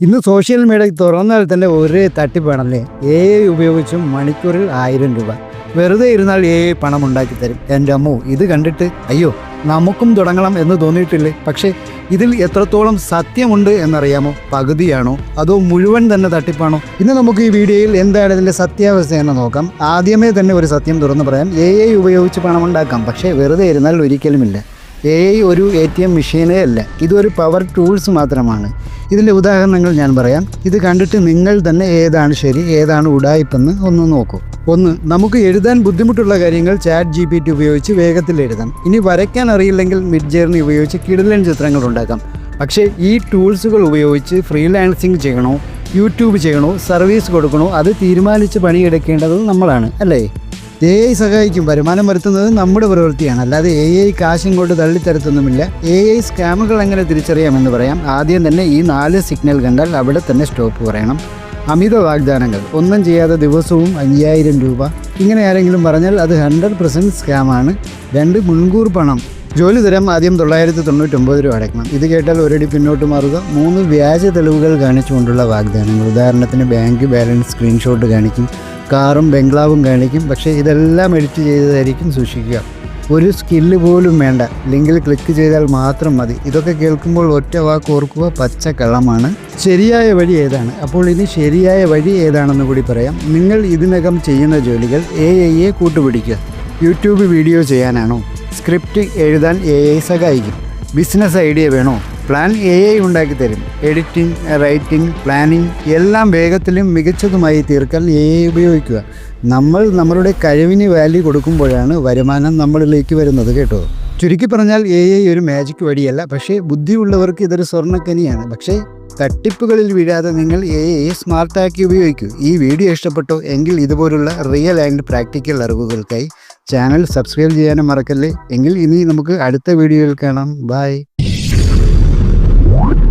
ഇന്ന് social media തുറന്നാൽ തന്നെ ഒരേ തട്ടിപ്പാണല്ലേ എ ഐ ഉപയോഗിച്ചും മണിക്കൂറിൽ ആയിരം രൂപ. വെറുതെ ഇരുന്നാൽ എ ഐ പണം ഉണ്ടാക്കി തരും. എന്റെ അമ്മോ ഇത് കണ്ടിട്ട് അയ്യോ നമുക്കും തുടങ്ങണം എന്ന് തോന്നിയിട്ടില്ലേ? പക്ഷേ ഇതിൽ എത്രത്തോളം സത്യമുണ്ട് എന്നറിയാമോ? പകുതിയാണോ? അതോ മുഴുവൻ തന്നെ തട്ടിപ്പാണോ? ഇന്ന് നമുക്ക് ഈ വീഡിയോയിൽ എന്താണ് ഇതിന്റെ സത്യാവസ്ഥ എന്ന് നോക്കാം. ആദ്യമേ തന്നെ ഒരു സത്യം തുറന്നു പറയാം. എ ഐ ഉപയോഗിച്ച് പണം ഉണ്ടാക്കാം. പക്ഷേ വെറുതെ ഇരുന്നാൽ ഒരിക്കലുമില്ല. എ ഐ ഒരു എ ടി എം മെഷീനേ അല്ല. ഇതൊരു പവർ ടൂൾസ് മാത്രമാണ്. ഇതിന്റെ ഉദാഹരണങ്ങൾ ഞാൻ പറയാം. ഇത് കണ്ടിട്ട് നിങ്ങൾ തന്നെ ഏതാണ് ശരി ഏതാണ് ഉടായ്പെന്ന് ഒന്ന് നോക്കൂ. ഒന്ന് നമുക്ക് എഴുതാൻ ബുദ്ധിമുട്ടുള്ള കാര്യങ്ങൾ ചാറ്റ് ജി പി ടി ഉപയോഗിച്ച് വേഗത്തിൽ എഴുതാം. ഇനി വരയ്ക്കാൻ അറിയില്ലെങ്കിൽ മിഡ് ജേർണി ഉപയോഗിച്ച് കിടലൻ ചിത്രങ്ങൾ ഉണ്ടാക്കാം. പക്ഷേ ഈ ടൂൾസുകൾ ഉപയോഗിച്ച് ഫ്രീലാൻസിങ് ചെയ്യണോ യൂട്യൂബ് ചെയ്യണോ സർവീസ് കൊടുക്കണോ അത് തീരുമാനിച്ച് പണിയെടുക്കേണ്ടത് നമ്മളാണ് അല്ലേ? എ ഐ സഹായിക്കും. വരുമാനം വരുത്തുന്നത് നമ്മുടെ പ്രവൃത്തിയാണ്. അല്ലാതെ എ ഐ കാശും കൊണ്ട് തള്ളിത്തരത്തൊന്നുമില്ല. എ ഐ സ്കാമുകൾ എങ്ങനെ തിരിച്ചറിയാമെന്ന് പറയാം. ആദ്യം തന്നെ ഈ നാല് സിഗ്നൽ കണ്ടാൽ അവിടെ തന്നെ സ്റ്റോപ്പ് പറയണം. അമിത വാഗ്ദാനങ്ങൾ. ഒന്നും ചെയ്യാതെ ദിവസവും അയ്യായിരം രൂപ. ഇങ്ങനെ ആരെങ്കിലും പറഞ്ഞാൽ അത് ഹൺഡ്രഡ് പെർസെന്റ് സ്കാമാണ് രണ്ട് മുൻകൂർ പണം. ജോലി തരം ആദ്യം തൊള്ളായിരത്തി തൊണ്ണൂറ്റൊമ്പത് രൂപ അടയ്ക്കണം. ഇത് കേട്ടാൽ ഒരടി പിന്നോട്ട് മാറുക. മൂന്ന് വ്യാജ തെളിവുകൾ കാണിച്ചുകൊണ്ടുള്ള വാഗ്ദാനങ്ങൾ. ഉദാഹരണത്തിന് ബാങ്ക് ബാലൻസ് സ്ക്രീൻഷോട്ട് കാണിക്കും. കാറും ബംഗ്ലാവും കാണിക്കും. പക്ഷേ ഇതെല്ലാം എഡിറ്റ് ചെയ്തതായിരിക്കും സൂക്ഷിക്കുക. ഒരു സ്കില്ല് പോലും വേണ്ട. ലിങ്കിൽ ക്ലിക്ക് ചെയ്താൽ മാത്രം മതി. ഇതൊക്കെ കേൾക്കുമ്പോൾ ഒറ്റ വാക്ക് ഓർക്കുക പച്ച കള്ളമാണ്. ശരിയായ വഴി ഏതാണ്? അപ്പോൾ ഇനി ശരിയായ വഴി ഏതാണെന്ന് കൂടി പറയാം. നിങ്ങൾ ഇതിനകം ചെയ്യുന്ന ജോലികൾ എ ഐയെ കൂട്ടുപിടിക്കുക. യൂട്യൂബ് വീഡിയോ ചെയ്യാനാണോ? സ്ക്രിപ്റ്റ് എഴുതാൻ എ ഐ സഹായിക്കും. ബിസിനസ് ഐഡിയ വേണോ? പ്ലാൻ എ ഐ ഉണ്ടാക്കി തരും. എഡിറ്റിംഗ് റൈറ്റിംഗ് പ്ലാനിംഗ് എല്ലാം വേഗത്തിലും മികച്ചതുമായി തീർക്കാൻ എ ഐ ഉപയോഗിക്കുക. നമ്മൾ നമ്മളുടെ കഴിവിന് വാല്യൂ കൊടുക്കുമ്പോഴാണ് വരുമാനം നമ്മളിലേക്ക് വരുന്നത് കേട്ടോ. ചുരുക്കി പറഞ്ഞാൽ എ ഐ ഒരു മാജിക് വഴിയല്ല. പക്ഷേ ബുദ്ധിയുള്ളവർക്ക് ഇതൊരു സ്വർണക്കനിയാണ്. പക്ഷേ തട്ടിപ്പുകളിൽ വീഴാതെ നിങ്ങൾ എ ഐ സ്മാർട്ടാക്കി ഉപയോഗിക്കൂ. ഈ വീഡിയോ ഇഷ്ടപ്പെട്ടോ എങ്കിൽ ഇതുപോലുള്ള റിയൽ ആൻഡ് പ്രാക്ടിക്കൽ അറിവുകൾക്കായി ചാനൽ സബ്സ്ക്രൈബ് ചെയ്യാനും മറക്കല്ലേ. എങ്കിൽ ഇനി നമുക്ക് അടുത്ത വീഡിയോയിൽ കാണാം. What?